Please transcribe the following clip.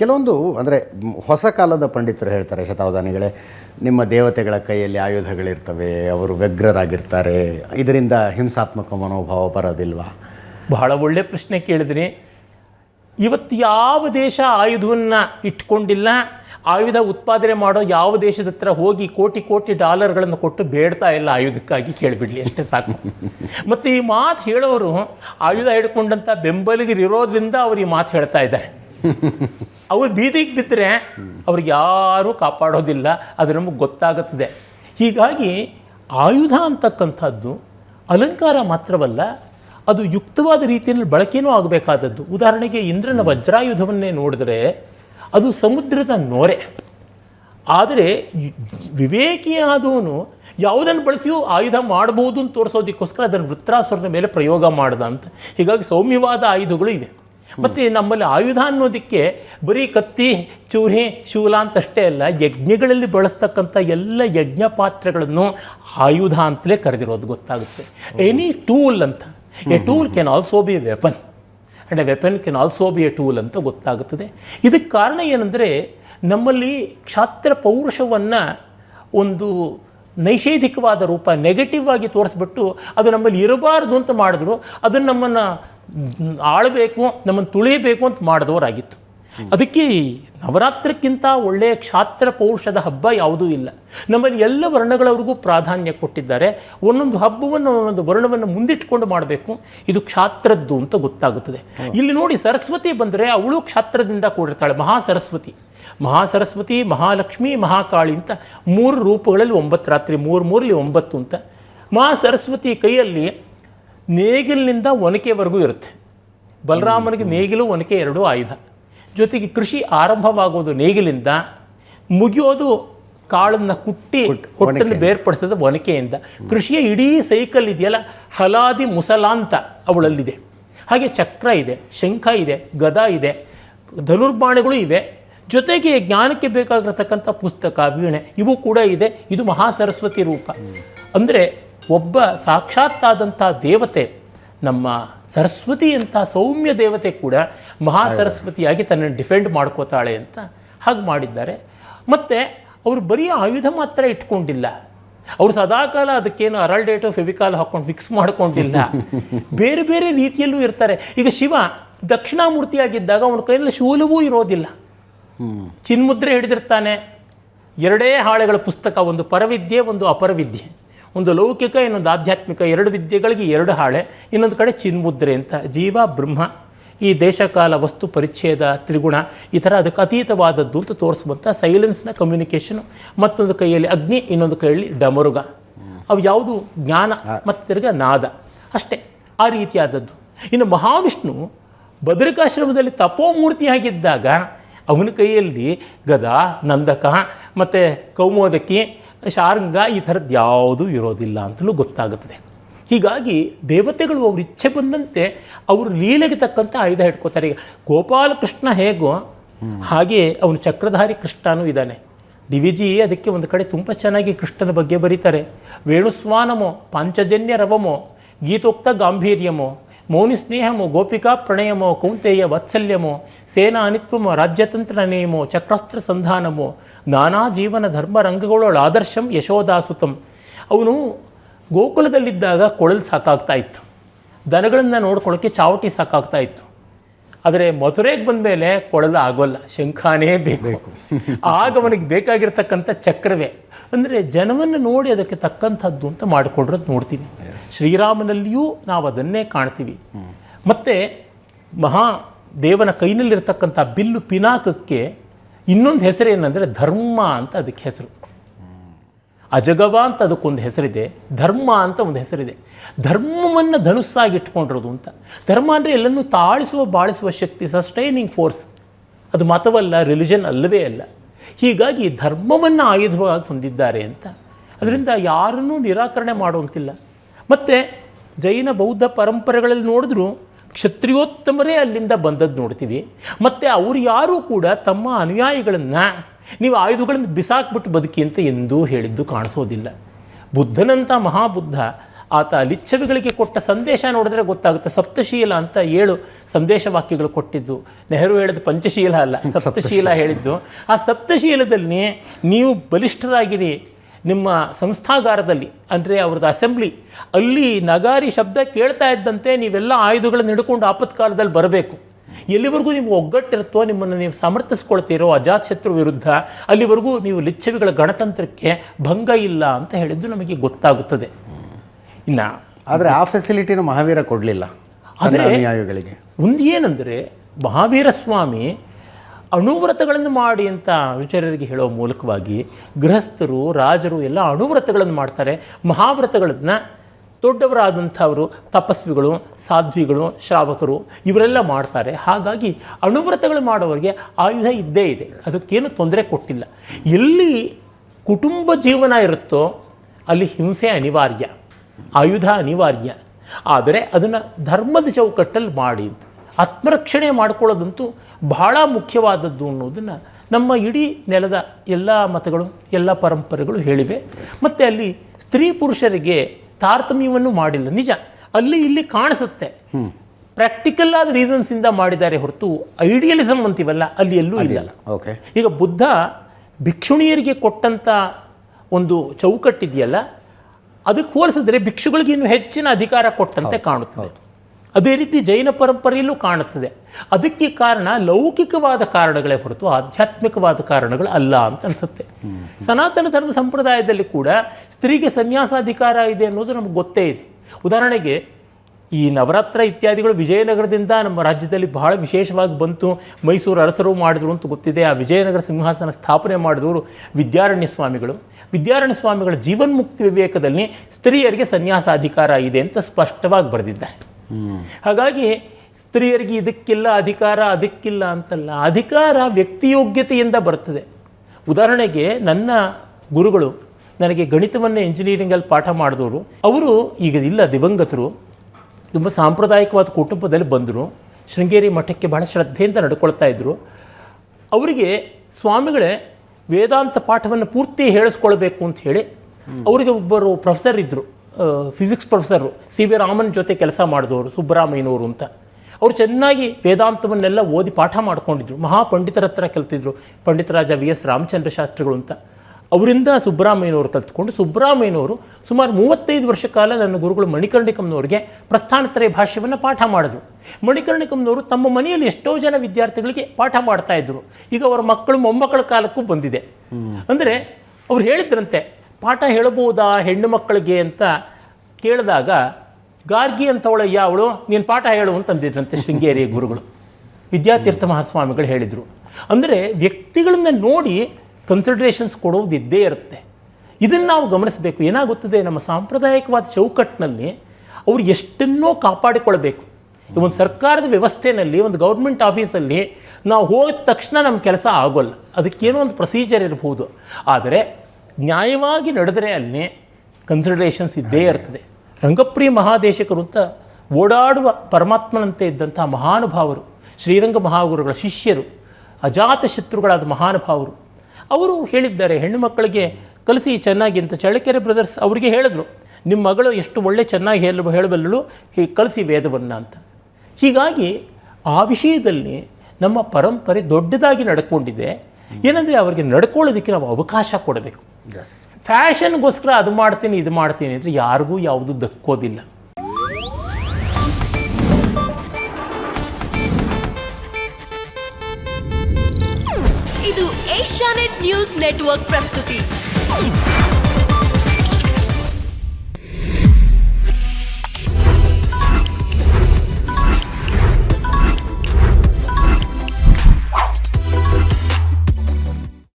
ಕೆಲವೊಂದು ಅಂದರೆ ಹೊಸ ಕಾಲದ ಪಂಡಿತರು ಹೇಳ್ತಾರೆ, ಶತಾವಧಾನಿಗಳೇ, ನಿಮ್ಮ ದೇವತೆಗಳ ಕೈಯಲ್ಲಿ ಆಯುಧಗಳಿರ್ತವೆ, ಅವರು ವ್ಯಗ್ರರಾಗಿರ್ತಾರೆ, ಇದರಿಂದ ಹಿಂಸಾತ್ಮಕ ಮನೋಭಾವ ಬರೋದಿಲ್ವಾ? ಬಹಳ ಒಳ್ಳೆ ಪ್ರಶ್ನೆ ಕೇಳಿದ್ರಿ. ಇವತ್ತು ಯಾವ ದೇಶ ಆಯುಧವನ್ನು ಇಟ್ಕೊಂಡಿಲ್ಲ? ಆಯುಧ ಉತ್ಪಾದನೆ ಮಾಡೋ ಯಾವ ದೇಶದ ಹತ್ರ ಹೋಗಿ ಕೋಟಿ ಕೋಟಿ ಡಾಲರ್ಗಳನ್ನು ಕೊಟ್ಟು ಬೇಡ್ತಾ ಇಲ್ಲ ಆಯುಧಕ್ಕಾಗಿ ಕೇಳಿಬಿಡಲಿ, ಅಷ್ಟೇ ಸಾಕು. ಮತ್ತು ಈ ಮಾತು ಹೇಳೋರು ಆಯುಧ ಹಿಡ್ಕೊಂಡಂಥ ಬೆಂಬಲಿಗರು ಇರೋದ್ರಿಂದ ಅವ್ರು ಈ ಮಾತು ಹೇಳ್ತಾ ಇದ್ದಾರೆ. ಅವ್ರು ಬೀದಿಗೆ ಬಿದ್ದರೆ ಅವ್ರಿಗೆ ಯಾರೂ ಕಾಪಾಡೋದಿಲ್ಲ. ಅದು ನಮಗೆ ಗೊತ್ತಾಗುತ್ತದೆ. ಹೀಗಾಗಿ ಆಯುಧ ಅಂತಕ್ಕಂಥದ್ದು ಅಲಂಕಾರ ಮಾತ್ರವಲ್ಲ, ಅದು ಯುಕ್ತವಾದ ರೀತಿಯಲ್ಲಿ ಬಳಕೆಯೂ ಆಗಬೇಕಾದದ್ದು. ಉದಾಹರಣೆಗೆ ಇಂದ್ರನ ವಜ್ರಾಯುಧವನ್ನೇ ನೋಡಿದ್ರೆ ಅದು ಸಮುದ್ರದ ನೊರೆ. ಆದರೆ ವಿವೇಕಿಯಾದವನು ಯಾವುದನ್ನು ಬಳಸಿಯೂ ಆಯುಧ ಮಾಡಬಹುದು ಅಂತ ತೋರಿಸೋದಕ್ಕೋಸ್ಕರ ಅದನ್ನು ವೃತ್ರಾಸುರದ ಮೇಲೆ ಪ್ರಯೋಗ ಮಾಡ್ದ ಅಂತ. ಹೀಗಾಗಿ ಸೌಮ್ಯವಾದ ಆಯುಧಗಳು ಇವೆ. ಮತ್ತು ನಮ್ಮಲ್ಲಿ ಆಯುಧ ಅನ್ನೋದಕ್ಕೆ ಬರೀ ಕತ್ತಿ, ಚೂರಿ, ಶೂಲ ಅಂತಷ್ಟೇ ಅಲ್ಲ, ಯಜ್ಞಗಳಲ್ಲಿ ಬಳಸ್ತಕ್ಕಂಥ ಎಲ್ಲ ಯಜ್ಞ ಪಾತ್ರೆಗಳನ್ನು ಆಯುಧ ಅಂತಲೇ ಕರೆದಿರೋದು ಗೊತ್ತಾಗುತ್ತೆ. ಎನಿ ಟೂಲ್ ಅಂತ a tool can also be a weapon and a weapon can also be a tool ಅಂತ ಗೊತ್ತಾಗುತ್ತದೆ. ಇದಕ್ಕೆ ಕಾರಣ ಏನಂದರೆ, ನಮ್ಮಲ್ಲಿ ಕ್ಷಾತ್ರ ಪೌರುಷವನ್ನು ಒಂದು ನೈಷೇಧಿಕವಾದ ರೂಪ ನೆಗೆಟಿವ್ ಆಗಿ ತೋರಿಸ್ಬಿಟ್ಟು ಅದು ನಮ್ಮಲ್ಲಿ ಇರಬಾರ್ದು ಅಂತ ಮಾಡಿದ್ರು ಅದನ್ನು ನಮ್ಮನ್ನು ಆಳಬೇಕು ನಮ್ಮನ್ನು ತುಳಿಯಬೇಕು ಅಂತ ಮಾಡಿದವರಾಗಿತ್ತು. ಅದಕ್ಕೆ ನವರಾತ್ರಕ್ಕಿಂತ ಒಳ್ಳೆಯ ಕ್ಷಾತ್ರ ಪೌರುಷದ ಹಬ್ಬ ಯಾವುದೂ ಇಲ್ಲ. ನಮ್ಮಲ್ಲಿ ಎಲ್ಲ ವರ್ಣಗಳವರೆಗೂ ಪ್ರಾಧಾನ್ಯ ಕೊಟ್ಟಿದ್ದಾರೆ. ಒಂದೊಂದು ಹಬ್ಬವನ್ನು ಒಂದೊಂದು ವರ್ಣವನ್ನು ಮುಂದಿಟ್ಕೊಂಡು ಮಾಡಬೇಕು. ಇದು ಕ್ಷಾತ್ರದ್ದು ಅಂತ ಗೊತ್ತಾಗುತ್ತದೆ. ಇಲ್ಲಿ ನೋಡಿ ಸರಸ್ವತಿ ಬಂದರೆ ಅವಳು ಕ್ಷಾತ್ರದಿಂದ ಕೂಡಿರ್ತಾಳೆ ಮಹಾ ಸರಸ್ವತಿ ಮಹಾ ಸರಸ್ವತಿ ಮಹಾಲಕ್ಷ್ಮಿ ಮಹಾಕಾಳಿ ಅಂತ ಮೂರು ರೂಪಗಳಲ್ಲಿ ಒಂಬತ್ತು ರಾತ್ರಿ ಮೂರು ಮೂರಲ್ಲಿ ಒಂಬತ್ತು ಅಂತ. ಮಹಾ ಸರಸ್ವತಿ ಕೈಯಲ್ಲಿ ನೇಗಿಲಿನಿಂದ ಒನಕೆವರೆಗೂ ಇರುತ್ತೆ. ಬಲರಾಮನಿಗೆ ನೇಗಿಲು ಒನಕೆ ಎರಡೂ ಆಯುಧ. ಜೊತೆಗೆ ಕೃಷಿ ಆರಂಭವಾಗೋದು ನೇಗಿಲಿಂದ ಮುಗಿಯೋದು ಕಾಳನ್ನು ಕುಟ್ಟಿ ಹೊಟ್ಟನ್ನು ಬೇರ್ಪಡಿಸೋದು ಒನಕೆಯಿಂದ ಕೃಷಿಯ ಇಡೀ ಸೈಕಲ್ ಇದೆಯಲ್ಲ? ಹಲಾದಿ ಮುಸಲಾಂತ ಅವಳಲ್ಲಿದೆ. ಹಾಗೆ ಚಕ್ರ ಇದೆ ಶಂಖ ಇದೆ ಗದ ಇದೆ ಧನುರ್ಬಾಣಗಳು ಇವೆ. ಜೊತೆಗೆ ಜ್ಞಾನಕ್ಕೆ ಬೇಕಾಗಿರತಕ್ಕಂಥ ಪುಸ್ತಕ ವೀಣೆ ಇವು ಕೂಡ ಇದೆ. ಇದು ಮಹಾ ಸರಸ್ವತಿ ರೂಪ. ಅಂದರೆ ಒಬ್ಬ ಸಾಕ್ಷಾತ್ತಾದಂಥ ದೇವತೆ ನಮ್ಮ ಸರಸ್ವತಿ ಅಂತ ಸೌಮ್ಯ ದೇವತೆ ಕೂಡ ಮಹಾ ಸರಸ್ವತಿಯಾಗಿ ತನ್ನನ್ನು ಡಿಫೆಂಡ್ ಮಾಡ್ಕೋತಾಳೆ ಅಂತ ಹಾಗೆ ಮಾಡಿದ್ದಾರೆ. ಮತ್ತು ಅವರು ಬರೀ ಆಯುಧ ಮಾತ್ರ ಇಟ್ಕೊಂಡಿಲ್ಲ. ಅವರು ಸದಾಕಾಲ ಅದಕ್ಕೇನು ಅರಳ್ಡೇಟು ಫೆವಿಕಾಲ್ ಹಾಕ್ಕೊಂಡು ಫಿಕ್ಸ್ ಮಾಡ್ಕೊಂಡಿಲ್ಲ. ಬೇರೆ ಬೇರೆ ರೀತಿಯಲ್ಲೂ ಇರ್ತಾರೆ. ಈಗ ಶಿವ ದಕ್ಷಿಣಾಮೂರ್ತಿಯಾಗಿದ್ದಾಗ ಅವನ ಕೈಯಲ್ಲಿ ಶೂಲವೂ ಇರೋದಿಲ್ಲ. ಚಿನ್ಮುದ್ರೆ ಹಿಡಿದಿರ್ತಾನೆ. ಎರಡೇ ಹಾಳೆಗಳ ಪುಸ್ತಕ ಒಂದು ಪರವಿದ್ಯೆ ಒಂದು ಅಪರವಿದ್ಯೆ. ಒಂದು ಲೌಕಿಕ ಇನ್ನೊಂದು ಆಧ್ಯಾತ್ಮಿಕ ಎರಡು ವಿದ್ಯೆಗಳಿಗೆ ಎರಡು ಹಾಳೆ ಇನ್ನೊಂದು ಕಡೆ ಚಿನ್ಮುದ್ರೆ ಅಂತ. ಜೀವ ಬ್ರಹ್ಮ ಈ ದೇಶಕಾಲ ವಸ್ತು ಪರಿಚ್ಛೇದ ತ್ರಿಗುಣ ಈ ಥರ ಅದಕ್ಕೆ ಅತೀತವಾದದ್ದು ಅಂತ ತೋರಿಸುವಂಥ ಸೈಲೆನ್ಸ್ನ ಕಮ್ಯುನಿಕೇಷನು ಮತ್ತೊಂದು ಕೈಯಲ್ಲಿ ಅಗ್ನಿ ಇನ್ನೊಂದು ಕೈಯಲ್ಲಿ ಡಮರುಗ. ಅವು ಯಾವುದು? ಜ್ಞಾನ ಮತ್ತು ತಿರ್ಗ ನಾದ. ಅಷ್ಟೇ ಆ ರೀತಿಯಾದದ್ದು. ಇನ್ನು ಮಹಾವಿಷ್ಣು ಬದರಿಕಾಶ್ರಮದಲ್ಲಿ ತಪೋಮೂರ್ತಿಯಾಗಿದ್ದಾಗ ಅವನ ಕೈಯಲ್ಲಿ ಗದ ನಂದಕ ಮತ್ತು ಕೌಮೋದಕಿ ಶಾರಂಗ ಈ ಥರದ್ದು ಯಾವುದೂ ಇರೋದಿಲ್ಲ ಅಂತಲೂ ಗೊತ್ತಾಗುತ್ತದೆ. ಹೀಗಾಗಿ ದೇವತೆಗಳು ಅವ್ರ ಇಚ್ಛೆ ಬಂದಂತೆ ಅವರು ಲೀಲೆಗೆ ತಕ್ಕಂತೆ ಆಯುಧ ಹಿಡ್ಕೋತಾರೆ ಈಗ ಗೋಪಾಲಕೃಷ್ಣ ಹೇಗೋ ಹಾಗೆ ಅವನು ಚಕ್ರಧಾರಿ ಕೃಷ್ಣನೂ ಇದ್ದಾನೆ. ಡಿ ಅದಕ್ಕೆ ಒಂದು ಕಡೆ ತುಂಬ ಚೆನ್ನಾಗಿ ಕೃಷ್ಣನ ಬಗ್ಗೆ ಬರೀತಾರೆ. ವೇಣುಸ್ವಾನಮೋ, ಪಾಂಚಜನ್ಯ ರವಮೋ, ಗೀತೋಕ್ತ ಗಾಂಭೀರ್ಯಮೋ, ಮೌನಿ ಸ್ನೇಹಮೋ, ಗೋಪಿಕಾ ಪ್ರಣಯಮೋ, ಕೌಂತೆಯ ವಾತ್ಸಲ್ಯಮೋ ಸೇನಾನಿತ್ವಮೋ ರಾಜ್ಯತಂತ್ರ ನೇಮೋ, ಚಕ್ರಾಸ್ತ್ರ ಸಂಧಾನಮೋ, ನಾನಾ ಜೀವನ ಧರ್ಮ ರಂಗಗಳೊಳ ಆದರ್ಶಂ ಯಶೋದಾಸುತಂ. ಅವನು ಗೋಕುಲದಲ್ಲಿದ್ದಾಗ ಕೊಳಲು ಸಾಕಾಗ್ತಾ ಇತ್ತು. ದನಗಳನ್ನು ನೋಡ್ಕೊಳ್ಳೋಕ್ಕೆ ಚಾವಟಿ ಸಾಕಾಗ್ತಾ ಇತ್ತು. ಆದರೆ ಮಥುರೆಗೆ ಬಂದ ಮೇಲೆ ಕೊಳಲು ಆಗೋಲ್ಲ ಶಂಖಾನೇ ಬೇಕು. ಆಗ ಅವನಿಗೆ ಬೇಕಾಗಿರ್ತಕ್ಕಂಥ ಚಕ್ರವೇ. ಅಂದರೆ ಜನವನ್ನು ನೋಡಿ ಅದಕ್ಕೆ ತಕ್ಕಂಥದ್ದು ಅಂತ ಮಾಡಿಕೊಂಡಿರೋದು ನೋಡ್ತೀವಿ. ಶ್ರೀರಾಮನಲ್ಲಿಯೂ ನಾವು ಅದನ್ನೇ ಕಾಣ್ತೀವಿ. ಮತ್ತು ಮಹಾ ದೇವನ ಕೈನಲ್ಲಿರ್ತಕ್ಕಂಥ ಬಿಲ್ಲು ಪಿನಾಕಕ್ಕೆ ಇನ್ನೊಂದು ಹೆಸರೇನೆಂದರೆ ಧರ್ಮ ಅಂತ ಅದಕ್ಕೆ ಹೆಸರು. ಅಜಗವ ಅಂತ ಅದಕ್ಕೊಂದು ಹೆಸರಿದೆ, ಧರ್ಮ ಅಂತ ಒಂದು ಹೆಸರಿದೆ. ಧರ್ಮವನ್ನು ಧನುಸ್ಸಾಗಿ ಇಟ್ಕೊಂಡಿರೋದು ಅಂತ. ಧರ್ಮ ಅಂದರೆ ಎಲ್ಲನೂ ತಾಳಿಸುವ, ಬಾಳಿಸುವ ಶಕ್ತಿ ಸಸ್ಟೈನಿಂಗ್ ಫೋರ್ಸ್ ಅದು ಮತವಲ್ಲ ರಿಲಿಜನ್ ಅಲ್ಲವೇ ಅಲ್ಲ. ಹೀಗಾಗಿ ಧರ್ಮವನ್ನು ಆಯುಧವಾಗಿ ಹೊಂದಿದ್ದಾರೆ ಅಂತ. ಅದರಿಂದ ಯಾರನ್ನೂ ನಿರಾಕರಣೆ ಮಾಡುವಂತಿಲ್ಲ. ಮತ್ತು ಜೈನ ಬೌದ್ಧ ಪರಂಪರೆಗಳಲ್ಲಿ ನೋಡಿದ್ರು ಕ್ಷತ್ರಿಯೋತ್ತಮರೇ ಅಲ್ಲಿಂದ ಬಂದದ್ದು ನೋಡ್ತೀವಿ. ಮತ್ತು ಅವರು ಯಾರೂ ಕೂಡ ತಮ್ಮ ಅನುಯಾಯಿಗಳನ್ನು ನೀವು ಆಯುಧಗಳನ್ನು ಬಿಸಾಕ್ಬಿಟ್ಟು ಬದುಕಿ ಅಂತ ಎಂದೂ ಹೇಳಿದ್ದು ಕಾಣಿಸೋದಿಲ್ಲ. ಬುದ್ಧನಂಥ ಮಹಾಬುದ್ಧ ಆತ ಲಿಚ್ಛವಿಗಳಿಗೆ ಕೊಟ್ಟ ಸಂದೇಶ ನೋಡಿದ್ರೆ ಗೊತ್ತಾಗುತ್ತೆ. ಸಪ್ತಶೀಲ ಅಂತ ಏಳು ಸಂದೇಶ ವಾಕ್ಯಗಳು ಕೊಟ್ಟಿದ್ದು. ನೆಹರು ಹೇಳಿದ ಪಂಚಶೀಲ ಅಲ್ಲ ಸಪ್ತಶೀಲ. ಹೇಳಿದ್ದು. ಆ ಸಪ್ತಶೀಲದಲ್ಲಿ ನೀವು ಬಲಿಷ್ಠರಾಗಿರಿ. ನಿಮ್ಮ ಸಂಸ್ಥಾಗಾರದಲ್ಲಿ ಅಂದರೆ ಅವ್ರದ್ದು ಅಸೆಂಬ್ಲಿ ಅಲ್ಲಿ ನಗಾರಿ ಶಬ್ದ ಕೇಳ್ತಾ ಇದ್ದಂತೆ ನೀವೆಲ್ಲ ಆಯುಧಗಳನ್ನು ಹಿಡ್ಕೊಂಡು ಆಪತ್ಕಾಲದಲ್ಲಿ ಬರಬೇಕು. ಎಲ್ಲಿವರೆಗೂ ನೀವು ಒಗ್ಗಟ್ಟಿರುತ್ತೋ ನಿಮ್ಮನ್ನು ನೀವು ಸಮರ್ಥಿಸ್ಕೊಳ್ತೀರೋ ಅಜಾತಶತ್ರು ವಿರುದ್ಧ ಅಲ್ಲಿವರೆಗೂ ನೀವು ಲಿಚ್ಛವಿಗಳ ಗಣತಂತ್ರಕ್ಕೆ ಭಂಗ ಇಲ್ಲ ಅಂತ ಹೇಳಿದ್ದು ನಮಗೆ ಗೊತ್ತಾಗುತ್ತದೆ. ಇನ್ನು ಆದರೆ ಆ ಫೆಸಿಲಿಟಿನ ಮಹಾವೀರ ಕೊಡಲಿಲ್ಲ ಆದರೆ ಅನುಯಾಯಿಗಳಿಗೆ. ಒಂದು ಏನಂದರೆ ಮಹಾವೀರ ಸ್ವಾಮಿ ಅಣುವ್ರತಗಳನ್ನು ಮಾಡಿ ಅಂತ ವಿಚಾರ್ಯರಿಗೆ ಹೇಳೋ ಮೂಲಕವಾಗಿ ಗೃಹಸ್ಥರು ರಾಜರು ಎಲ್ಲ ಅಣುವ್ರತಗಳನ್ನು ಮಾಡ್ತಾರೆ. ಮಹಾವ್ರತಗಳನ್ನು ದೊಡ್ಡವರಾದಂಥವರು, ತಪಸ್ವಿಗಳು, ಸಾಧ್ವಿಗಳು, ಶ್ರಾವಕರು, ಇವರೆಲ್ಲ ಮಾಡ್ತಾರೆ. ಹಾಗಾಗಿ ಅಣುವ್ರತಗಳು ಮಾಡೋರಿಗೆ ಆಯುಧ ಇದ್ದೇ ಇದೆ. ಅದಕ್ಕೇನು ತೊಂದರೆ ಕೊಟ್ಟಿಲ್ಲ. ಎಲ್ಲಿ ಕುಟುಂಬ ಜೀವನ ಇರುತ್ತೋ ಅಲ್ಲಿ ಹಿಂಸೆ ಅನಿವಾರ್ಯ, ಆಯುಧ ಅನಿವಾರ್ಯ. ಆದರೆ ಅದನ್ನು ಧರ್ಮದ ಚೌಕಟ್ಟಲ್ಲಿ ಮಾಡಿ ಅಂತ ಆತ್ಮರಕ್ಷಣೆ ಮಾಡ್ಕೊಳ್ಳೋದಂತೂ ಬಹಳ ಮುಖ್ಯವಾದದ್ದು ಅನ್ನೋದನ್ನು ನಮ್ಮ ಇಡೀ ನೆಲದ ಎಲ್ಲ ಮತಗಳು, ಎಲ್ಲ ಪರಂಪರೆಗಳು ಹೇಳಿವೆ. ಮತ್ತು ಅಲ್ಲಿ ಸ್ತ್ರೀ ಪುರುಷರಿಗೆ ತಾರತಮ್ಯವನ್ನು ಮಾಡಿಲ್ಲ. ನಿಜ. ಅಲ್ಲಿ ಇಲ್ಲಿ ಕಾಣಿಸುತ್ತೆ. ಪ್ರಾಕ್ಟಿಕಲ್ ಆದ ರೀಸನ್ಸಿಂದ ಮಾಡಿದ್ದಾರೆ ಹೊರತು ಐಡಿಯಲಿಸಮ್ ಅಂತೀವಲ್ಲ ಅಲ್ಲಿ ಎಲ್ಲೂ ಇದೆಯಲ್ಲ ಓಕೆ ಈಗ ಬುದ್ಧ ಭಿಕ್ಷುಣಿಯರಿಗೆ ಕೊಟ್ಟಂಥ ಒಂದು ಚೌಕಟ್ಟಿದೆಯಲ್ಲ ಅದಕ್ಕೆ ಹೋಲಿಸಿದ್ರೆ ಭಿಕ್ಷುಗಳಿಗೆ ಇನ್ನು ಹೆಚ್ಚಿನ ಅಧಿಕಾರ ಕೊಟ್ಟಂತೆ ಕಾಣುತ್ತದೆ. ಅದೇ ರೀತಿ ಜೈನ ಪರಂಪರೆಯಲ್ಲೂ ಕಾಣುತ್ತದೆ. ಅದಕ್ಕೆ ಕಾರಣ ಲೌಕಿಕವಾದ ಕಾರಣಗಳೇ ಹೊರತು ಆಧ್ಯಾತ್ಮಿಕವಾದ ಕಾರಣಗಳು ಅಲ್ಲ ಅಂತ ಅನಿಸುತ್ತೆ. ಸನಾತನ ಧರ್ಮ ಸಂಪ್ರದಾಯದಲ್ಲಿ ಕೂಡ ಸ್ತ್ರೀಗೆ ಸನ್ಯಾಸಾಧಿಕಾರ ಇದೆ ಅನ್ನೋದು ನಮ್ಗೆ ಗೊತ್ತೇ ಇದೆ. ಉದಾಹರಣೆಗೆ ಈ ನವರಾತ್ರ ಇತ್ಯಾದಿಗಳು ವಿಜಯನಗರದಿಂದ ನಮ್ಮ ರಾಜ್ಯದಲ್ಲಿ ಬಹಳ ವಿಶೇಷವಾಗಿ ಬಂತು. ಮೈಸೂರು ಅರಸರು ಮಾಡಿದ್ರು ಅಂತ ಗೊತ್ತಿದೆ. ಆ ವಿಜಯನಗರ ಸಿಂಹಾಸನ ಸ್ಥಾಪನೆ ಮಾಡಿದವರು ವಿದ್ಯಾರಣ್ಯ ಸ್ವಾಮಿಗಳು. ವಿದ್ಯಾರಣ್ಯ ಸ್ವಾಮಿಗಳ ಜೀವನ್ಮುಕ್ತಿ ವಿವೇಕದಲ್ಲಿ ಸ್ತ್ರೀಯರಿಗೆ ಸನ್ಯಾಸಾಧಿಕಾರ ಇದೆ ಅಂತ ಸ್ಪಷ್ಟವಾಗಿ ಬರೆದಿದ್ದಾರೆ. ಹಾಗಾಗಿ ಸ್ತ್ರೀಯರಿಗೆ ಇದಕ್ಕಿಲ್ಲ, ಅಧಿಕಾರ ಅದಕ್ಕಿಲ್ಲ ಅಂತಲ್ಲ, ಅಧಿಕಾರ ವ್ಯಕ್ತಿಯೋಗ್ಯತೆಯಿಂದ ಬರ್ತದೆ. ಉದಾಹರಣೆಗೆ ನನ್ನ ಗುರುಗಳು ನನಗೆ ಗಣಿತವನ್ನು ಇಂಜಿನಿಯರಿಂಗಲ್ಲಿ ಪಾಠ ಮಾಡಿದವರು. ಅವರು ಈಗ ಇಲ್ಲ, ದಿವಂಗತರು. ತುಂಬ ಸಾಂಪ್ರದಾಯಿಕವಾದ ಕುಟುಂಬದಲ್ಲಿ ಬಂದರು. ಶೃಂಗೇರಿ ಮಠಕ್ಕೆ ಬಹಳ ಶ್ರದ್ಧೆಯಿಂದ ನಡ್ಕೊಳ್ತಾ ಇದ್ದರು ಅವರಿಗೆ ಸ್ವಾಮಿಗಳೇ ವೇದಾಂತ ಪಾಠವನ್ನು ಪೂರ್ತಿ ಹೇಳಿಸ್ಕೊಳ್ಬೇಕು ಅಂತ ಹೇಳಿ, ಅವರಿಗೆ ಒಬ್ಬರು ಪ್ರೊಫೆಸರ್ ಇದ್ದರು physics professor C V Raman ಜೊತೆ ಕೆಲಸ ಮಾಡಿದವರು ಸುಬ್ಬರಾಮಯ್ಯನವರು ಅಂತ. ಅವರು ಚೆನ್ನಾಗಿ ವೇದಾಂತವನ್ನೆಲ್ಲ ಓದಿ ಪಾಠ ಮಾಡ್ಕೊಂಡಿದ್ರು. ಮಹಾಪಂಡಿತರ ಹತ್ರ ಕಲ್ತಿದ್ರು ಪಂಡಿತರಾಜ ವಿ ಎಸ್ ರಾಮಚಂದ್ರ ಶಾಸ್ತ್ರಿಗಳು ಅಂತ. ಅವರಿಂದ ಸುಬ್ಬರಾಮಯ್ಯನವರು ಕಲ್ತ್ಕೊಂಡು ಸುಬ್ಬರಾಮಯ್ಯನವರು ಸುಮಾರು ಮೂವತ್ತೈದು ವರ್ಷ ಕಾಲ ನನ್ನ ಗುರುಗಳು ಮಣಿಕರ್ಣಿಕಂನವರಿಗೆ ಪ್ರಸ್ಥಾನತ್ರಯ ಭಾಷ್ಯವನ್ನು ಪಾಠ ಮಾಡಿದ್ರು. ಮಣಿಕರ್ಣಿಕಂನವರು ತಮ್ಮ ಮನೆಯಲ್ಲಿ ಎಷ್ಟೋ ಜನ ವಿದ್ಯಾರ್ಥಿಗಳಿಗೆ ಪಾಠ ಮಾಡ್ತಾ ಇದ್ರು. ಈಗ ಅವರ ಮಕ್ಕಳು ಮೊಮ್ಮಕ್ಕಳ ಕಾಲಕ್ಕೂ ಬಂದಿದೆ. ಅಂದರೆ ಅವ್ರು ಹೇಳಿದ್ರಂತೆ ಪಾಠ ಹೇಳಬಹುದಾ ಹೆಣ್ಣು ಮಕ್ಕಳಿಗೆ ಅಂತ ಕೇಳಿದಾಗ, ಗಾರ್ಗಿ ಅಂತವಳು ಯಾವಳು ನೀನು ಪಾಠ ಹೇಳು ಅಂತಂದಿದ್ರಂತೆ ಶೃಂಗೇರಿ ಗುರುಗಳು. ವಿದ್ಯಾತೀರ್ಥ ಮಹಾಸ್ವಾಮಿಗಳು ಹೇಳಿದರು. ಅಂದರೆ ವ್ಯಕ್ತಿಗಳನ್ನ ನೋಡಿ ಕನ್ಸಿಡ್ರೇಷನ್ಸ್ ಕೊಡೋದು ಇದ್ದೇ ಇರ್ತದೆ. ಇದನ್ನು ನಾವು ಗಮನಿಸಬೇಕು. ಏನಾಗುತ್ತದೆ? ನಮ್ಮ ಸಾಂಪ್ರದಾಯಿಕವಾದ ಚೌಕಟ್ಟಿನಲ್ಲಿ ಅವರು ಎಷ್ಟನ್ನೋ ಕಾಪಾಡಿಕೊಳ್ಳಬೇಕು ಈ ಒಂದು ಸರ್ಕಾರದ ವ್ಯವಸ್ಥೆಯಲ್ಲಿ ಒಂದು ಗೌರ್ಮೆಂಟ್ ಆಫೀಸಲ್ಲಿ ನಾವು ಹೋದ ತಕ್ಷಣ ನಮ್ಮ ಕೆಲಸ ಆಗೋಲ್ಲ. ಅದಕ್ಕೇನೋ ಒಂದು ಪ್ರೊಸೀಜರ್ ಇರಬಹುದು ಆದರೆ ನ್ಯಾಯವಾಗಿ ನಡೆದರೆ ಅಲ್ಲಿ ಕನ್ಸಿಡರೇಷನ್ಸ್ ಇದ್ದೇ ಇರ್ತದೆ. ರಂಗಪ್ರಿಯ ಮಹಾದೇಶಕರು ಅಂತ ಓಡಾಡುವ ಪರಮಾತ್ಮನಂತೆ ಇದ್ದಂಥ ಮಹಾನುಭಾವರು ಶ್ರೀರಂಗ ಮಹಾಗುರುಗಳ ಶಿಷ್ಯರು ಅಜಾತ ಶತ್ರುಗಳಾದ ಮಹಾನುಭಾವರು ಅವರು ಹೇಳಿದ್ದಾರೆ ಹೆಣ್ಣು ಮಕ್ಕಳಿಗೆ ಕಲಿಸಿ ಚೆನ್ನಾಗಿ ಅಂತ ಚಳ್ಳಕೆರೆ ಬ್ರದರ್ಸ್ ಅವರಿಗೆ ಹೇಳಿದ್ರು. ನಿಮ್ಮ ಮಗಳು ಎಷ್ಟು ಒಳ್ಳೆ ಚೆನ್ನಾಗಿ ಹೇಳ ಹೇಳಬಲ್ಲಳು ಹೀಗೆ ಕಳಿಸಿ ವೇದವನ್ನು ಅಂತ. ಹೀಗಾಗಿ ಆ ವಿಷಯದಲ್ಲಿ ನಮ್ಮ ಪರಂಪರೆ ದೊಡ್ಡದಾಗಿ ನಡ್ಕೊಂಡಿದೆ. ಏನಂದರೆ ಅವರಿಗೆ ನಡ್ಕೊಳ್ಳೋದಕ್ಕೆ ನಾವು ಅವಕಾಶ ಕೊಡಬೇಕು. ಫ್ಯಾಷನ್ಗೋಸ್ಕರ ಅದು ಮಾಡ್ತೀನಿ ಇದು ಮಾಡ್ತೀನಿ ಅಂದರೆ ಯಾರಿಗೂ ಯಾವುದು ದಕ್ಕೋದಿಲ್ಲ. ಇದು ಏಷ್ಯಾನೆಟ್ ನ್ಯೂಸ್ ನೆಟ್ವರ್ಕ್ ಪ್ರಸ್ತುತಿ.